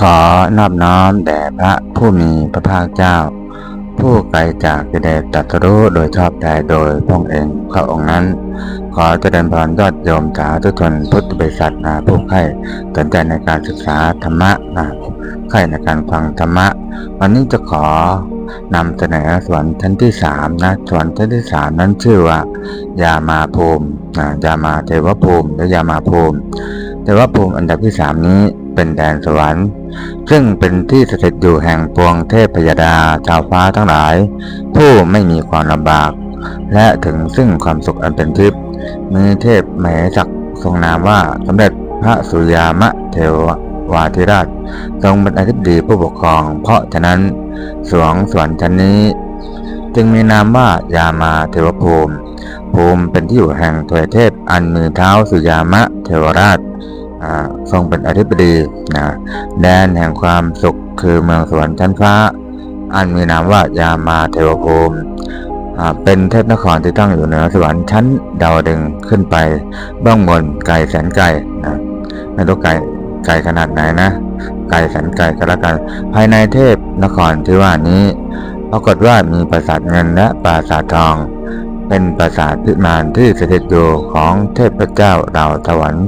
ขอนอบน้อมแด่พระผู้มีพระภาคเจ้า ผู้ไกลจากกิเลสตรัสรู้โดยชอบใจโดยพระองค์เองพระองค์นั้น ขอเจริญพรยอดโยมสาธุชนพุทธบริษัทนะผู้ใครสนใจในการศึกษาธรรมะนะใครในการฟังธรรมะ วันนี้จะขอนำเสนอสวนชั้นที่สามนะสวนชั้นที่สามนั้นชื่อว่า ยามาภูมินะยามาเทวภูมิและยามาภูมิเทวภูมิอันดับที่สามนี้ เป็นแดนสวรรค์ ซึ่งเป็นที่สถิตอยู่แห่งปวงเทพพยดาชาวฟ้าทั้งหลาย ผู้ไม่มีความลำบาก และถึงซึ่งความสุขอันเป็นทิพย์มีเทพมเหศักดิ์ทรงนามว่าสมเด็จพระสุยามะเทววาธิราชทรงเป็นอธิบดีผู้ปกครอง เพราะฉะนั้นสวงสวรรค์ชั้นนี้ จึงมีนามว่ายามาเทวภูมิ ภูมิเป็นที่อยู่แห่งทวเทพอันมีเท้าสุยามะเทวราช ทรงเป็นอธิบดีนะแดนแห่งความสุขคือเมืองสวรรค์ชั้นฟ้า อันมีนามว่ายามาเทวภูมิเป็นเทพนครที่ตั้งอยู่เหนือสวรรค์ชั้นดาวดึงขึ้นไปบ้องบนไกลแสนไกลนะไม่รู้ไกลไกลขนาดไหนนะ ไกลแสนไกลก็แล้วกัน ภายในเทพนครที่ว่านี้ปรากฏว่ามีปราสาทเงินและปราสาททอง เป็นปราสาทพิมานที่สถิตอยู่ของเทพเจ้าดาวสวรรค์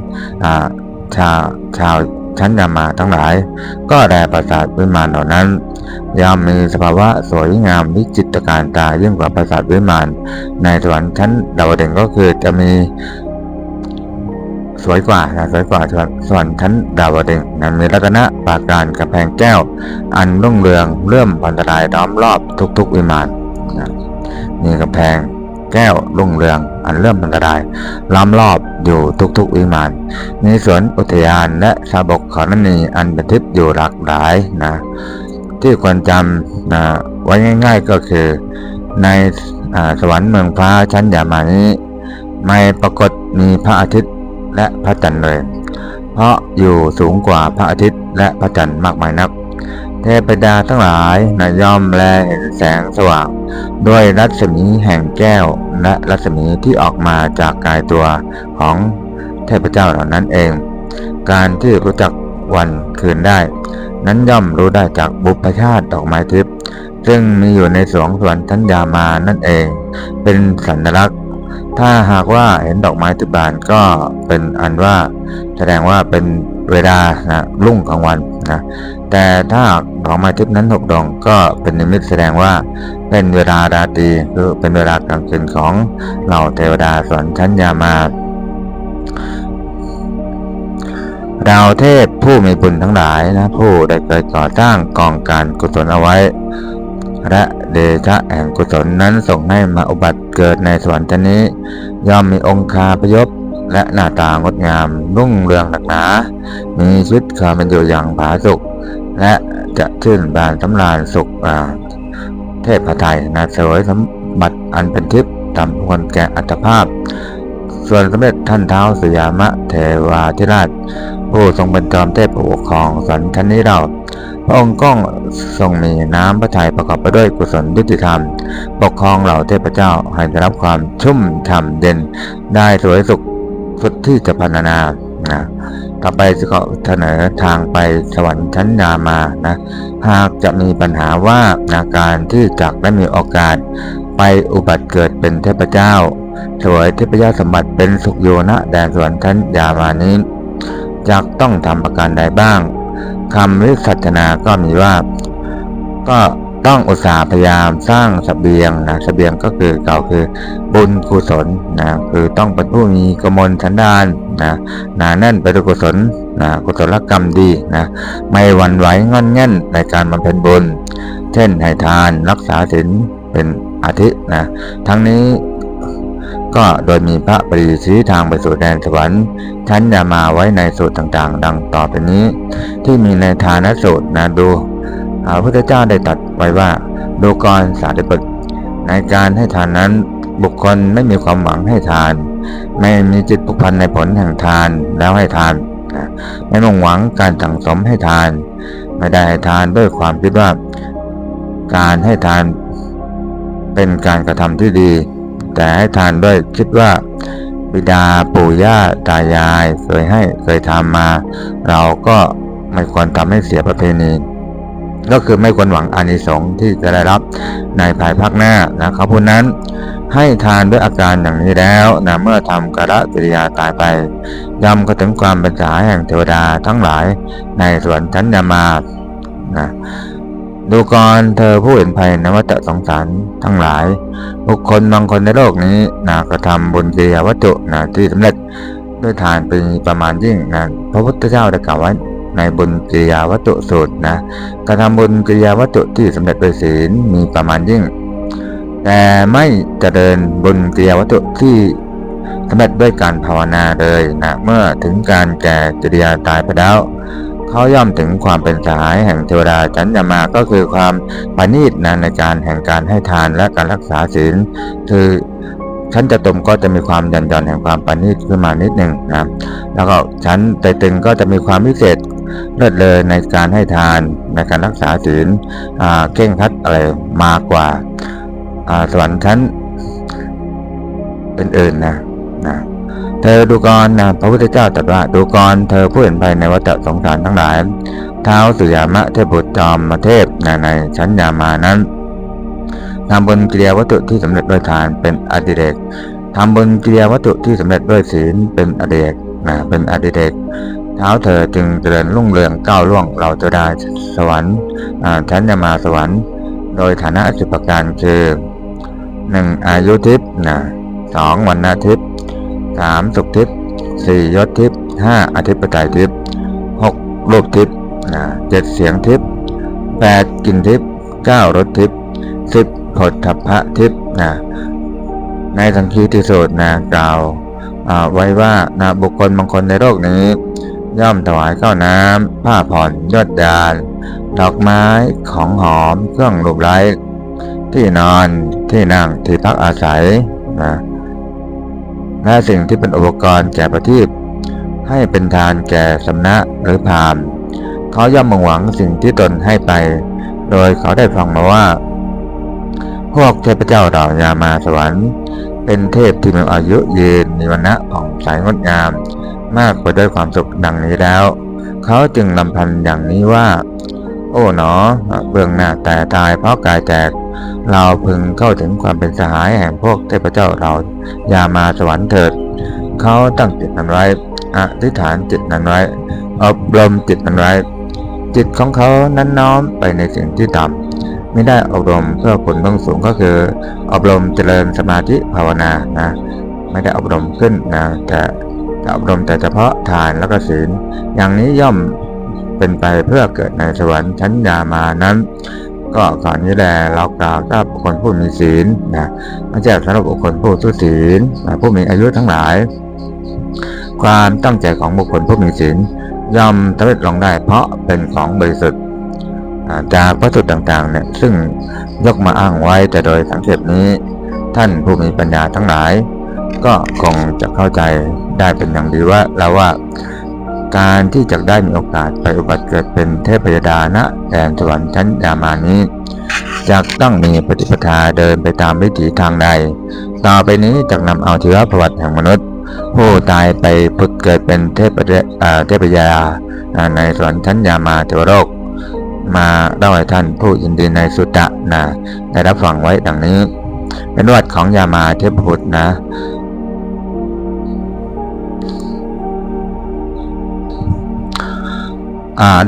ชาวชาวชั้นยามาทั้งหลาย ก็แลปราสาทวิมานเหล่านั้นย่อมมีสภาวะสวยงามวิจิตรการตายิ่งกว่าปราสาทวิมาน ในสวรรค์ชั้นดาวดึงก็คือจะมีสวยกว่านะสวยกว่าสวรรค์ชั้นดาวดึงนะมีรัตนะปากการกำแพงแก้ว อันรุ่งเรืองเรื่อมพันตรายล้อมรอบทุกๆวิมานนะมีกำแพง แก้วรุ่งเรือง อันเริ่มพันตราย ล้อมรอบอยู่ทุกๆวิมานมีสวนอุทยานและชาบกขอนนีอันเป็นทิพย์อยู่หลากหลายนะ ที่ควรจำนะไว้ง่าย ๆก็คือ ในอสวรรค์เมืองฟ้าชั้นยามานี้ ไม่ปรากฏมีพระอาทิตย์และพระจันทร์เลย เพราะอยู่สูงกว่าพระอาทิตย์และพระจันทร์มากมายนัก เทพดาทั้งหลายนายย่อมแลเห็นแสงสว่าง ด้วยรัศมีแห่งแก้ว และรัศมีที่ออกมาจากกายตัวของเทพเจ้าเหล่านั้นเอง การที่รู้จักวันคืนได้ นั้นย่อมรู้ได้จากบุพชาติดอกไม้ทิพย์ซึ่งมีอยู่ในสวงสวรรค์ชั้นยามานั่นเอง เป็นสัญลักษณ์ ถ้าหากว่าเห็นดอกไม้ทิบานก็เป็นอันว่า แสดงว่าเป็นเวลานะรุ่งกลางวัน นะแต่ถ้าดอกไม้ทิพนั้นหกดอกก็เป็นนิมิตแสดงว่าเป็นเวลาราตรีคือเป็นเวลากลางคืนของเหล่าเทวดาสวรรค์ชั้นยามาดาวเทพผู้มีบุญทั้งหลายนะผู้ได้เคยก่อสร้างกองการกุศลเอาไว้และเดชะแห่งกุศลนั้นส่งให้มาอุบัติเกิดในสวรรค์ชนนี้ ย่อมมีองคาพยพ และหน้าตางดงามรุ่งเรืองหนักหนา มีชีวิตความเป็นอยู่อย่างผาสุกและจะชื่นบานสำราญสุขเทพไทยนะเสวยสมบัติอันเป็นทิพย์ตามควรแก่อัตภาพ ส่วนสมเด็จท่านเท้าสยามะเทวาธิราช ผู้ทรงเป็นจอมเทพผู้ปกครองสวรรค์ชั้นนี้เราพระองค์ก็ทรงมีน้ำพระทัยประกอบไปด้วยกุศลยุติธรรม ปกครองเหล่าเทพเจ้าให้ได้รับความชุ่มฉ่ำเย็นได้สวยสุข ที่จะพรรณนานะต่อไปจะขอเสนอทางไปสวรรค์ชั้นยามานะหากจะมีปัญหาว่านาการที่จักได้มีโอกาส ไปอุบัติเกิดเป็นเทพเจ้าสวยเทพเจ้าสมบัติเป็นสุขโยนะแดนสวรรค์ชั้นยามานี้จักต้องทำประการใดบ้างคำวิสัชนาก็มีว่า ก็ ต้องอุตสาห์พยายามสร้างสเสบียงนะสเสบียงก็คือเก่าคือบุญกุศลนะคือต้องเป็นผู้มีกมลชันดานนะหนาแน่นไปด้วยกุศลนะกุศลกรรมดีนะไม่หวั่นไหวงอนแง่นในการบำเพ็ญบุญ เช่นให้ทานรักษาศีลเป็นอาทินะทั้งนี้ก็โดยมีพระปรีชี้ทางไปสู่แดนสวรรค์ชั้นยามาไว้ในสูตรต่างๆ ดังต่อไปนี้ ที่มีในทานสูตรนะดู พระพุทธเจ้าได้ตัดไว้ว่าดูกรสาธิบุตรในการให้ทานนั้นบุคคลไม่มีความหวังให้ทาน ไม่มีจิตผูกพันในผลแห่งทานแล้วให้ทาน ไม่มุ่งหวังการสั่งสมให้ทาน ไม่ได้ให้ทานด้วยความคิดว่า การให้ทานเป็นการกระทำที่ดี แต่ให้ทานด้วยคิดว่าบิดาปู่ย่าตายายเคยให้เคยทำมา เราก็ไม่ควรทำให้เสียประเพณี ก็คือไม่ควรหวังอานิสงส์ที่จะได้รับในภายภาคหน้านะครับผู้นั้นให้ทานด้วยอาการอย่างนี้แล้วนะเมื่อทำกระกิริยาตายไปย่อมก็ถึงความเป็นสายแห่งเทวดาทั้งหลายในสวนชั้นยามานะดูกรเธอผู้เห็นภัยนวัตสงสารทั้งหลาย บุคคลบางคนในโลกนี้นะกระทำบุญกิริยาวัตถุนะที่สำเร็จด้วยทานเป็นประมาณยิ่งนะพระพุทธเจ้าได้กล่าวไว้ ในบุญกิริยาวัตถุสูตรนะการทำบุญกิริยาวัตถุที่สำเร็จโดยศีลมีประมาณยิ่ง แต่ไม่เจริญบุญกิริยาวัตถุที่สำเร็จด้วยการภาวนาเลยนะเมื่อถึงการแก่กิริยาตายไปแล้วเขาย่อมถึงความเป็นสหายแห่งเทวดาชั้นยามาก็คือความปานีตนะในการแห่งการให้ทานและการรักษาศีลคือชั้นจะตมก็จะมีความหย่อนหย่อนแห่งความปานีตขึ้นมานิดหนึ่งนะ แล้วก็ชั้นไตตึงก็จะมีความพิเศษ เลิศเลยในการให้ทานในการรักษาศีลอ่าเข่งคัดอะไรมากกว่าสวรรค์ชั้นอื่นๆนะนะเธอดูกรนะพระพุทธเจ้าตรัสว่าดูกรเธอผู้เห็นภัยในวัฏสงสารทั้งหลาย เท้าสุยามะเทพบุตรจอมมาเทพนะในชั้นยามานั้นทำบนกิริยาวัตถุที่สำเร็จด้วยทานเป็นอดิเรกทำบนกิริยาวัตถุที่สำเร็จด้วยศีลเป็นอดิเรกนะเป็นอดิเรก เท้าเธอจึงเจริญรุ่งเรืองก้าวล่วงเราจะได้สวรรค์ชั้นยมาสวรรค์ โดยฐานะสิบประการคือหนึ่งอายุทิพย์นะสองวันนาทิพย์สามสุขทิพย์สี่ยศทิพย์ห้าอธิปไตยทิพย์หกรูปทิพย์นะเจ็ดเสียงทิพย์แปดกลิ่นทิพย์เก้ารสทิพย์สิบผลทัพพะทิพย์นะในสังคีติสูตรนะกล่าวไว้ว่านะบุคคลบางคนในโลกนี้ ย่อมถวายข้าวน้ำผ้าผ่อนยอดดาน ดอกไม้ของหอมเครื่องรูปไร้ที่นอนที่นั่งที่พักอาศัยนะและสิ่งที่เป็นอุปกรณ์แก่ประทีปให้เป็นทานแก่สำนักหรือพามเขาย่อมมงหวังสิ่งที่ตนให้ไป โดยเขาได้ฟังมาว่า พวกเทพเจ้าเหล่ายามาสวรรค์ เป็นเทพที่มีอายุยืนมีวันณะผ่องใสงดงาม มากไปด้วยความสุขดังนี้แล้ว เขาจึงลำพันอย่างนี้ว่า โอ้หนอ เบื้องหน้าแต่ตายเพราะกายแตก เราพึงเข้าถึงความเป็นสหายแห่งพวกเทพเจ้าเราอย่ามาสวรรค์เถิด เขาตั้งจิตนั้นไว้อธิษฐานจิตนั้นไว้อบรมจิตนั้นไว้จิตของเขานั้นน้อมไปในสิ่งที่ต่ำไม่ได้อบรมเพื่อผลเบื้องสูงก็คือ อบรมเจริญสมาธิภาวนานะ ไม่ได้อบรมขึ้นนะแต่ จะอบรมแต่เฉพาะทานแล้วก็ศีล อย่างนี้ย่อมเป็นไปเพื่อเกิดในสวรรค์ชั้นยามานั้น ก็ก่อนนี้แหละเรากล่าวถ้าบุคคลผู้มีศีลนะไม่ใช่สำหรับบุคคลผู้ทุศีลผู้มีอายุทั้งหลาย ความตั้งใจของบุคคลผู้มีศีลย่อมสำเร็จลงได้เพราะเป็นของบริสุทธิ์จากวัตถุต่างๆเนี่ยซึ่งยกมาอ้างไว้แต่โดยสังเกตนี้ ท่านผู้มีปัญญาทั้งหลาย ก็คงจะเข้าใจได้เป็นอย่างดีว่าแล้วว่า การที่จะได้มีโอกาสไปอุบัติเกิดเป็นเทพยดาณแดนสวรรค์ชั้นยามานี้จะต้องมีปฏิปทาเดินไปตามวิถีทางใด ต่อไปนี้จะนำเอาชีวประวัติแห่งมนุษย์ ผู้ตายไปผุดเกิดเป็นเทพเอ่าเทพยาอ่าในสวรรค์ชั้นยามาเทวโลกมาเล่าให้ท่านผู้ยินดีในสุตะนะได้รับฟังไว้ดังนี้ เป็นวัติของยามาเทพบุตรนะ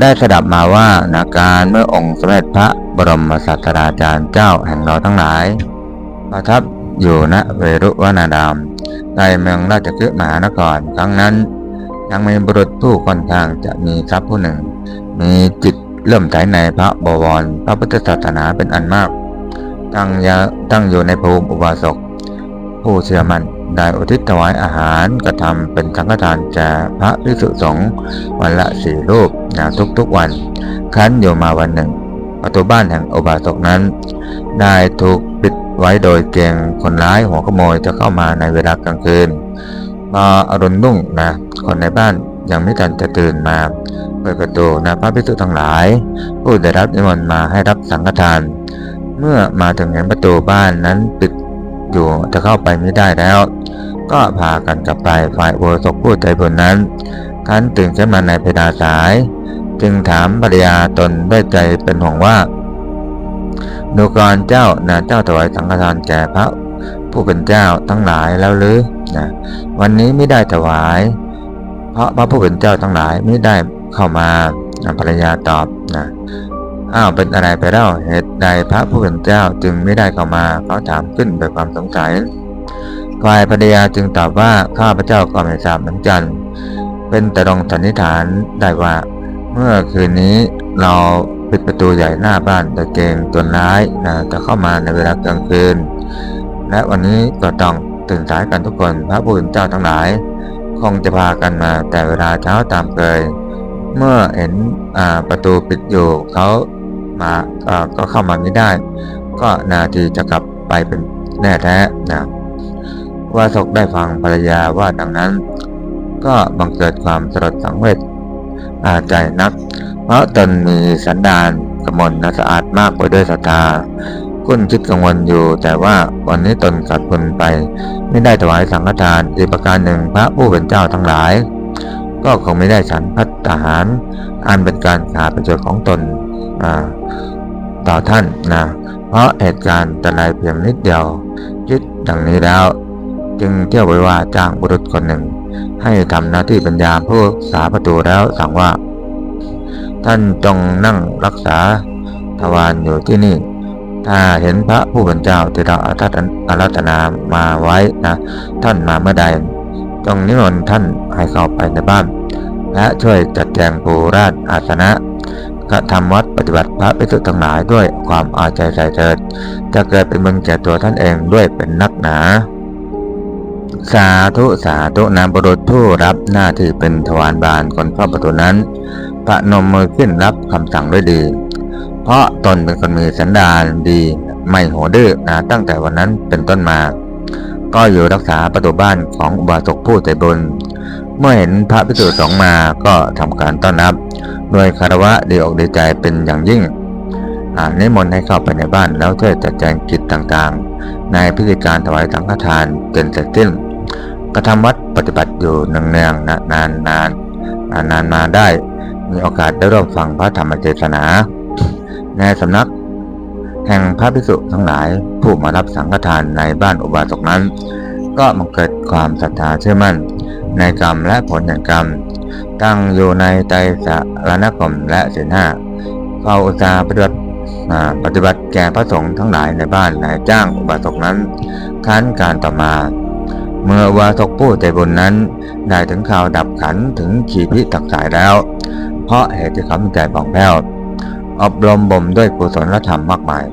ได้สดับมาว่านาการเมื่อองค์สมเด็จพระบรมศาสดาจารย์เจ้าแห่งเราทั้งหลาย ประทับอยู่ณเวรุวนาดามในเมืองราชคฤห์มหานครครั้งนั้นยังมีบุรุษผู้ค่อนข้างจะมีทรัพย์ผู้หนึ่ง มีจิตเลื่มใสในพระบวรพระพุทธศาสนาเป็นอันมาก ตั้งยตั้งอยู่ในภูมิอุบาสก ผู้เชื่อมัน ได้อุทิศถวายอาหารกระทำเป็นสังฆทานแก่พระภิกษุสงฆ์วันละสี่รูปนะทุกๆวัน ครั้นอยู่มาวันหนึ่ง ประตูบ้านแห่งอุบาสกนั้น ได้ถูกปิดไว้โดยเกงคนร้ายหัวขโมยจะเข้ามาในเวลากลางคืนพออรุณรุ่งนะคนในบ้านยังไม่ทันจะตื่นมาเปิดประตูนะพระภิกษุทั้งหลาย ผู้ได้รับนิมนต์มาให้รับสังฆทาน เมื่อมาถึงเห็นประตูบ้านนั้นปิด อยู่จะเข้าไปไม่ได้แล้ว ก็พากันกลับไปฝ่ายโอสกผู้ใจบุญนั้นคันตื่นขึ้นมาในเพดาสาย จึงถามภรรยาตนด้วยใจเป็นห่วงว่าดูกรเจ้านะเจ้าถวายสังฆทานแก่พระผู้เป็นเจ้าทั้งหลายแล้วหรือนะวันนี้ไม่ได้ถวาย เพราะพระผู้เป็นเจ้าทั้งหลายไม่ได้เข้ามาภรรยาตอบนะ อ้าวเป็นอะไรไปแล้วเหตุใดพระผู้เป็นเจ้าจึงไม่ได้เข้ามาเขาถามขึ้นด้วยความสงสัยฝ่ายภรรยาจึงตอบว่าข้าพระเจ้าก็ไม่ทราบเหมือนกัน เป็นแต่ลองสันนิษฐานได้ว่า เมื่อคืนนี้เราปิดประตูใหญ่หน้าบ้านแต่เกงตัวร้ายนะจะเข้ามาในเวลากลางคืน และวันนี้ก็ต้องตื่นสายกันทุกคนพระผู้เป็นเจ้าทั้งหลาย คงจะพากันมาแต่เวลาเช้าตามเคย เมื่อเห็นประตูปิดอยู่เขา มาก็เข้ามาไม่ได้ ก็นาทีจะกลับไปเป็นแน่แท้นะว่าศกได้ฟังภรรยาว่าดังนั้น ก็บังเกิดความสลดสังเวชอาใจนัก เพราะตนมีสันดานกมลนสะอาดมากไปด้วยศรัทธากุ้นคิดกังวลอยู่ แต่ว่าวันนี้ตนขาดคุณไป ไม่ได้ถวายสังฆทานอีกประการหนึ่งพระผู้เป็นเจ้าทั้งหลาย ก็คงไม่ได้ฉันพัตตาหารอันเป็นการขาดประโยชน์ของตน ต่อท่านนะ เพราะเหตุการณ์แต่ไรเพียงนิดเดียวยึดดังนี้แล้ว จึงเที่ยวไปว่าจ้างบุรุษคนหนึ่ง ให้ทำหน้าที่เป็นยาผู้สาประตูแล้วสั่งว่า ท่านจงนั่งรักษาทวารอยู่ที่นี่ ถ้าเห็นพระผู้เป็นเจ้าที่เราอารัตนามาไว้นะท่านมาเมื่อใดจงนิมนต์ท่านให้เข้าไปในบ้าน และช่วยจัดแจงปูราชอาสนะ กระทำวัดปฏิบัติพระภิกษุทั้งหลายด้วยความอาใจใส่เถิด จะเกิดเป็นมึงแก่ตัวท่านเองด้วยเป็นนักหนาสาธุสาธุนามบุรุษผู้รับหน้าที่เป็นทวารบาลคนเฝ้าประตูนั้นประนมมือขึ้นรับคำสั่งด้วยดี เพราะตนเป็นคนมีสันดานดีไม่โหดดื้อนะตั้งแต่วันนั้นเป็นต้นมา ก็อยู่รักษาประตูบ้านของอุบาสกผู้ใจบุญ เมื่อเห็นพระภิกษุสองมาก็ทำการต้อนรับ โดยคารวะดีอกดีใจเป็นอย่างยิ่งอ่านนิมนต์ให้เข้าไปในบ้านแล้วช่วยจัดแจงกิจต่างๆ ในพิธีการถวายสังฆทานจนเสร็จสิ้นกระทำวัดปฏิบัติอยู่เนืองๆนานนานนานนานมาได้ มีโอกาสได้ร่วมฟังพระธรรมเทศนา ในสำนักแห่งพระภิกษุทั้งหลายผู้มารับสังฆทานในบ้านอุบาสกนั้น ก็มังเกิดความศรัทธาเชื่อมั่น ในกรรมและผลแห่งกรรม ตั้งอยู่ในใจสารณคมและศีลห้าเขาอุตสาห์ปฏิบัติปฏิบัติแก่พระสงฆ์ทั้งหลายในบ้านนายจ้างอุบาสกนั้นคันการต่อมา เมื่อวาสกผู้ใจบุญนั้นได้ถึงข่าวดับขันถึงขีพิตักสายแล้ว เพราะเหตุที่เขาใจบ่องแผ้วอบรมบ่มด้วยกุศลธรรมมากมาย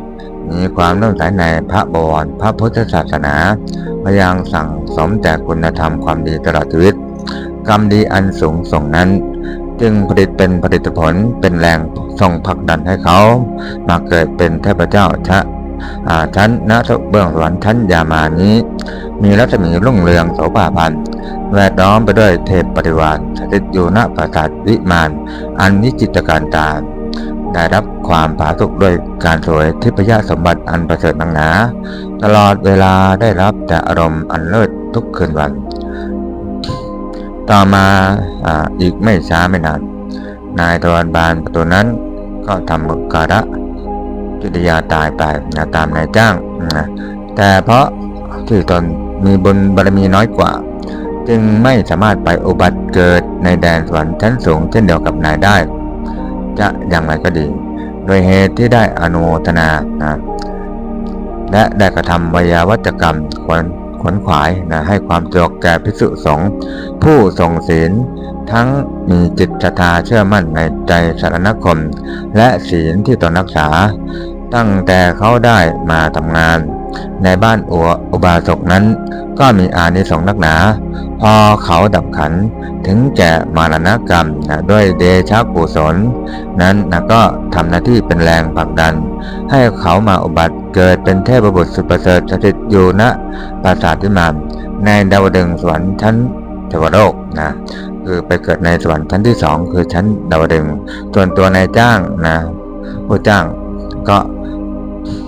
มีความเลื่อมใสในพระบวรพระพุทธศาสนาพยางสั่งสมแต่คุณธรรมความดีตลอดชีวิต กรรมดีอันสูงส่งนั้น จึงผลิตเป็นผลิตผลเป็นแรงส่งผลักดันให้เขา มาเกิดเป็นเทพเจ้าชะชั้นณเบื้องสวรรค์ชั้นยามานี้ มีรัศมีรุ่งเรืองโสภาพันธ์แวดล้อมไปด้วยเทพปฏิวานสถิตอยู่ณปราสาทวิมาน อันนิจิตการตาได้รับความผาสุกด้วยการสวยทิพยสมบัติอันประเสริฐนังหนา ตลอดเวลาได้รับแต่อารมณ์อันเลิศทุกคืนวัน ต่อมาออีกไม่ช้าไม่นาน นายตะวันบานประตูนั้นก็ทำมุการะกิริยาตายไปนะตามนายจ้างนะแต่เพราะที่ตนมีบุญบารมีน้อยกว่า จึงไม่สามารถไปอุบัติเกิดในแดนสวรรค์ชั้นสูงเช่นเดียวกับนายได้ จะอย่างไรก็ดี โดยเหตุที่ได้อนุโมทนานะและได้กระทำวยาวัจกรรมขวน ขวนขวายนะให้ความจกแก่พิสุสงฆ์ผู้ทรงศีล ทั้งมีจิตศรัทธาเชื่อมั่นในใจสารณคม และศีลที่ตนรักษา ตั้งแต่เขาได้มาทำงาน ในบ้านอัวอุบาสกนั้น ก็มีอานิสงส์นักหนา พอเขาดับขันถึงแก่มารณกรรมนะด้วยเดชะกุศลนั้นนะก็ทำหน้าที่เป็นแรงผลักดัน ให้เขามาอุบัติเกิดเป็นเทพบุตรสุดประเสริฐสถิตอยู่ณปราสาทวิมานในดาวดึงสวรรค์ชั้นเทวโลกนะคือไปเกิดในสวรรค์ชั้นที่สองคือชั้นดาวดึงส่วนตัวนายจ้างนะผู้จ้างก็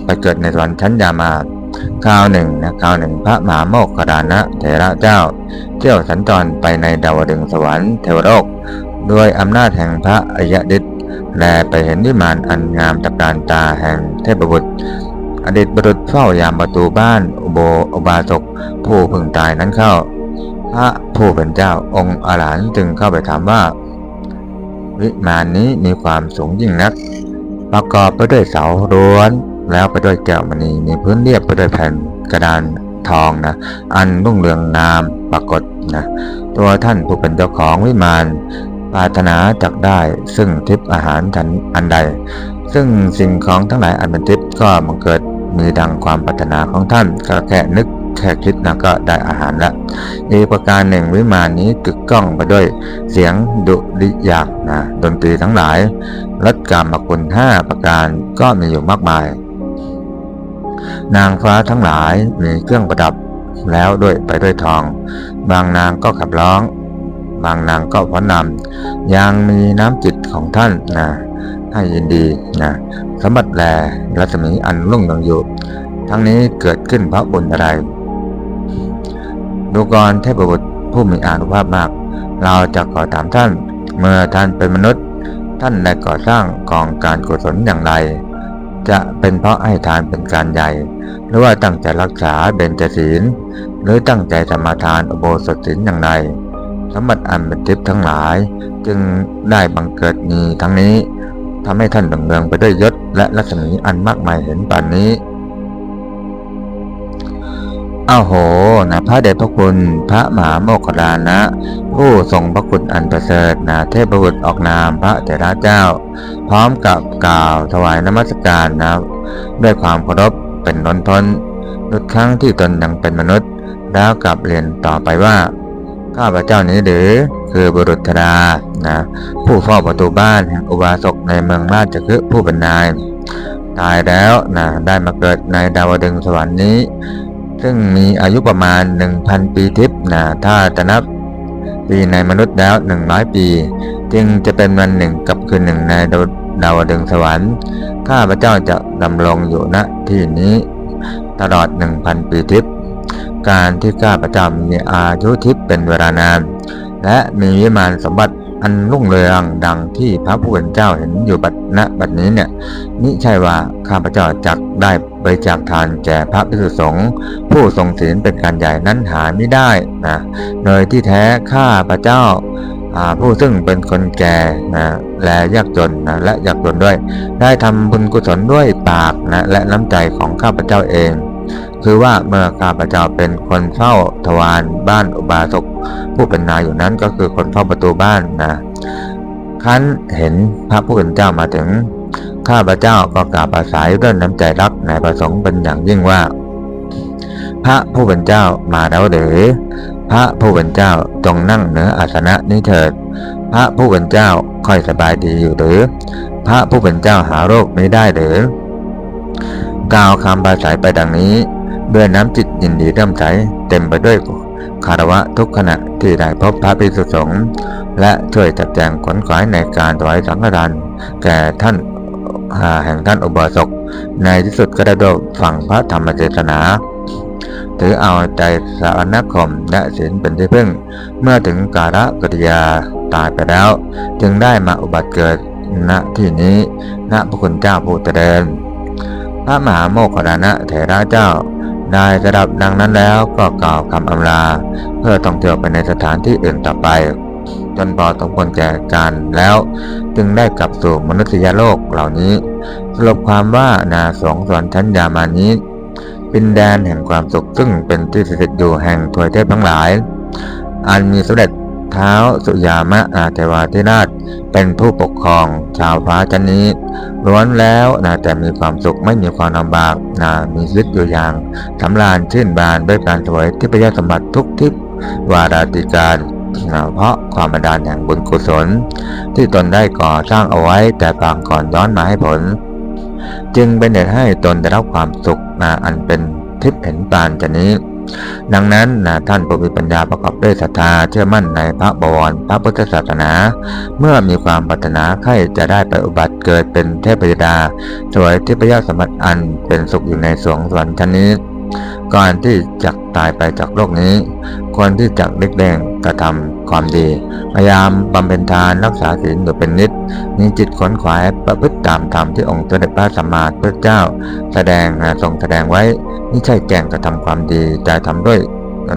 ไปเกิดในสวรรค์ชั้นยามาคราวหนึ่งนะคราวหนึ่งพระมหาโมกขดานะเถระเจ้า เที่ยวสัญจรไปในดาวดึงสวรรค์เทวโลกโดยอำนาจแห่งพระอริยฤทธิ์แลไปเห็นวิมานอันงามตะการตาแห่งเทพบุตร อดีตบุรุษเฝ้ายามประตูบ้านอุโบอุบาสกผู้พิ่งตายนั้นเข้า พระผู้เป็นเจ้าองค์อรหันจึงเข้าไปถามว่า วิมานนี้มีความสูงยิ่งนัก ประกอบไปด้วยเสาร้วน แล้วไปด้วยแก้วมณีมีพื้นเรียบไปด้วยแผ่นกระดานทองนะอันรุ่งเรืองงามปรากฏนะตัวท่านผู้เป็นเจ้าของวิมานปรารถนาจักได้ซึ่งทิพย์อาหารทันอันใด ซึ่งสิ่งของทั้งหลายอันเป็นทิพย์ก็บังเกิดมีดังความปรารถนาของท่านก็แค่นึกแค่คิดนะก็ได้อาหารละอีกประการหนึ่งวิมานนี้กึกก้องไปด้วยเสียงดุริยางนะดนตรีทั้งหลายรถกรรมคุณห้าประการก็มีอยู่มากมาย นางฟ้าทั้งหลายมีเครื่องประดับแล้วด้วยไปด้วยทอง บางนางก็ขับร้อง บางนางก็ฟ้อนนำยังมีน้ำจิตของท่านนะให้ยินดีนะสมบัติแลรัศมีอันรุ่งเรืองอยู่ ทั้งนี้เกิดขึ้นเพราะบุญอะไร ดูกรเทพบุตรผู้มีอานุภาพมาก เราจะขอถามท่าน เมื่อท่านเป็นมนุษย์ ท่านได้ก่อสร้างกองการกุศลอย่างไร จะเป็นเพราะให้ทานเป็นการใหญ่ หรือว่าตั้งใจรักษาเบญจศีล หรือตั้งใจสมาทานอุโบสถศีลอย่างไรสมบัติอันเป็นทิพย์ทั้งหลาย จึงได้บังเกิดมีทั้งนี้ทำให้ท่านดำเนินไปด้วยยศและลักษมีอันมากมายเห็นป่านนี้ อ้าโหนะพระเดชพระคุณพระมหาโมคคลานะ ผู้ทรงพระคุณอันประเสริฐนะเทพบุตรออกนามพระเถระเจ้า พร้อมกับกล่าวถวายนมัสการนะด้วยความเคารพเป็นล้นพ้นดุจครั้งที่ตนยังเป็นมนุษย์ แล้วกลับเรียนต่อไปว่า ข้าพเจ้านี้หรือคือบุรุษธดานะผู้เฝ้าประตูบ้านแห่งอุบาสกในเมืองราชคฤห์ผู้เป็นนาย ตายแล้วนะได้มาเกิดในดาวดึงสวรรค์นี้ ซึ่งมีอายุประมาณ 1,000 ปีทิพย์นะถ้าจะนับปีในมนุษย์แล้ว 100 ปี จึงจะเป็นวันหนึ่งกับคืนหนึ่งในดาวดึงสวรรค์ข้าพระเจ้าจะดำรงอยู่ณที่นี้ตลอด 1,000 ปีทิพย์การที่ข้าพระเจ้ามีอายุทิพย์เป็นเวลานาน และมีวิมานสมบัติ อันรุ่งเรืองดังที่พระผู้เป็นเจ้าเห็นอยู่บัดณบัดนี้เนี่ยนี่ใช่ว่าข้าพเจ้าจักได้บริจาคทานแก่พระภิกษุสงฆ์ผู้ทรงศีลเป็นการใหญ่นั้นหาไม่ได้นะโดยที่แท้ข้าพระเจ้าอ่าผู้ซึ่งเป็นคนแก่นะและยากจนนะและยากจนด้วย ได้ทำบุญกุศลด้วยปากนะและน้ำใจของข้าพเจ้าเอง คือว่าเมื่อข้าพเจ้าเป็นคนเฝ้าทวารบ้านอุบาสกผู้เป็นนายอยู่นั้นก็คือคนเฝ้าประตูบ้านนะคั้นเห็นพระผู้เป็นเจ้ามาถึง ข้าพเจ้าก็กราบอาศัยด้วยน้ำใจรักในประสงค์เป็นอย่างยิ่งว่า พระผู้เป็นเจ้ามาแล้วหรือ พระผู้เป็นเจ้าจงนั่งเหนืออาสนะนี้เถิด พระผู้เป็นเจ้าค่อยสบายดีอยู่หรือ พระผู้เป็นเจ้าหาโรคไม่ได้หรือ กล่าวคำปราศัยไปดังนี้ ด้วยน้ำจิตยินดีเริ่มใสเต็มไปด้วยคารวะทุกขณะที่ได้พบพระภิกษุสงฆ์และช่วยจัดแจงขวนขวายในการถวายสังฆทานแก่ท่านาแห่งท่านอุบาสกในที่สุดก็ได้ดฟังพระธรรมเทศนาถือเอาใจสารณคมและศีลเป็นที่พึ่ง เมื่อถึงกาลกริยาตายไปแล้ว จึงได้มาอุบัติเกิดณที่นี้ณพระคุณเจ้าผู้เจริญ พระมหาโมคคลานะเถระเจ้า ได้สดับดังนั้นแล้วก็กล่าวคำอำลา เพื่อท่องเที่ยวไปในสถานที่อื่นต่อไป จนพอสมควรแก่การแล้ว จึงได้กลับสู่มนุษยโลกเหล่านี้ สรุปความว่านาสงสวรรค์ชั้นยามานี้เป็นแดนแห่งความสุขซึ่งเป็นที่สถิตอยู่แห่งทวยเทพทั้งหลาย อันมีสมเด็จ ท้าสุยามะอาเทวาธิราช เป็นผู้ปกครองชาวฟ้าชั้นนี้ล้วนแล้วนะแต่มีความสุขไม่มีความลำบากนะมีชีวิตอยู่อย่างสำราญชื่นบานด้วยการถวยที่พระยาสมบัติทุกทิศวาราติการนะเพราะความบันดาลแห่งบุญกุศล ที่ตนได้ก่อสร้างเอาไว้แต่ปางก่อนย้อนมาให้ผล จึงเป็นเหตุให้ตนได้รับความสุขนะอันเป็นทิพย์เห็นปานจะนี้ ดังนั้นนะท่านผู้มีปัญญาประกอบด้วยศรัทธาเชื่อมั่นในพระบวรพระพุทธศาสนา เมื่อมีความปรารถนาใครจะได้ไปอุบัติเกิดเป็นเทพยดา สวยทิพยสมบัติอันเป็นสุขอยู่ในสวงสวรรค์ชั้นนี้ ก่อนที่จะตายไปจากโลกนี้ควรที่จะเล็กแดงกระทำความดี พยายามบำเพ็ญทานรักษาศีลอยู่เป็นนิด มีจิตขนขวายประพฤติตามธรรมที่องค์สมเด็จพระสัมมาสัมพุทธเจ้า แสดงทรงแสดงไว้ไม่ใช่แกล้งกระทำความดีแต่ทำด้วย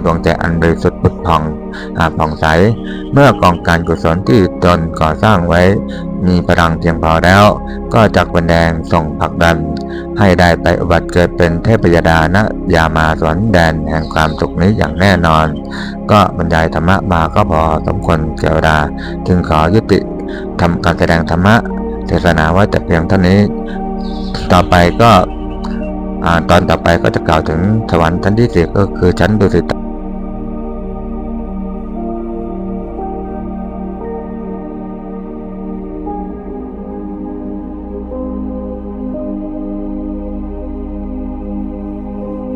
ดวงใจอันบริสุทธิ์ผุดพองอาผ่องใส เมื่อกองการกุศลที่ตนก่อสร้างไว้ มีพลังเพียงพอแล้ว ก็จักบันแดงส่งผลักดัน ให้ได้ไปอุบัติเกิดเป็นเทพยดาณยามาสวนแดนแห่งความสุขนี้อย่างแน่นอน ก็บรรยายธรรมะมาก็พอสมควรเกี่ยวดา จึงขอยุติทำการแสดงธรรมะเทศนาไว้แต่เพียงเท่านี้ ต่อไปก็อตอนต่อไปก็จะกล่าวถึงสวรรค์ชั้นที่สิบก็คือชั้นดุสิต